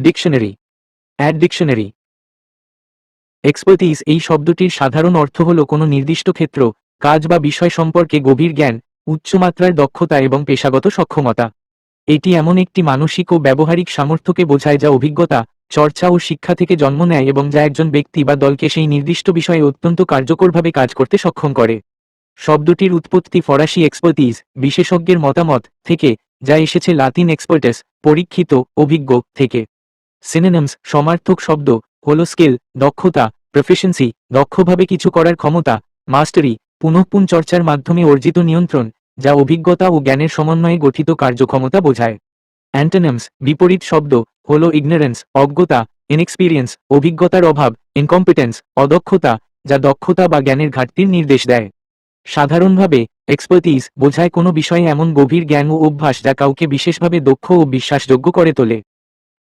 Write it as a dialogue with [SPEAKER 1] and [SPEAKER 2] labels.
[SPEAKER 1] Dictionary add dictionary expertise এই শব্দটির সাধারণ অর্থ হল কোনো নির্দিষ্ট ক্ষেত্র, কাজ বা বিষয় সম্পর্কে গভীর জ্ঞান, উচ্চমাত্রার দক্ষতা এবং পেশাগত সক্ষমতা। এটি এমন একটি মানসিক ও ব্যবহারিক সামর্থ্যকে বোঝায় যা অভিজ্ঞতা, চর্চা ও শিক্ষা থেকে জন্ম নেয় এবং যা একজন ব্যক্তি বা দলকে সেই নির্দিষ্ট বিষয়ে অত্যন্ত কার্যকরভাবে কাজ করতে সক্ষম করে। শব্দটির উৎপত্তি ফরাসি এক্সপার্টিস বিশেষজ্ঞের মতামত থেকে, যা এসেছে লাতিন এক্সপার্টেস পরীক্ষিত, অভিজ্ঞ থেকে। সিনেনমস সমার্থক শব্দ, হল স্কিল, দক্ষতা প্রফেশনসি দক্ষভাবে কিছু করার ক্ষমতা মাস্টারি পুনঃপুন চর্চার মাধ্যমে অর্জিত নিয়ন্ত্রণ, যা অভিজ্ঞতা ও জ্ঞানের সমন্বয়ে গঠিত কার্যক্ষমতা বোঝায়। অ্যান্টোনিমস বিপরীত শব্দ, হল ইগনোরেন্স অজ্ঞতা ইনএক্সপিরিয়েন্স অভিজ্ঞতার অভাব ইনকম্পিটেন্স অদক্ষতা, যা দক্ষতা বা জ্ঞানের ঘাটতির নির্দেশ দেয়। সাধারণভাবে এক্সপার্টিস বোঝায় কোনো বিষয়ে এমন গভীর জ্ঞান ও অভ্যাস যা কাউকে বিশেষভাবে দক্ষ ও বিশ্বাসযোগ্য করে তোলে।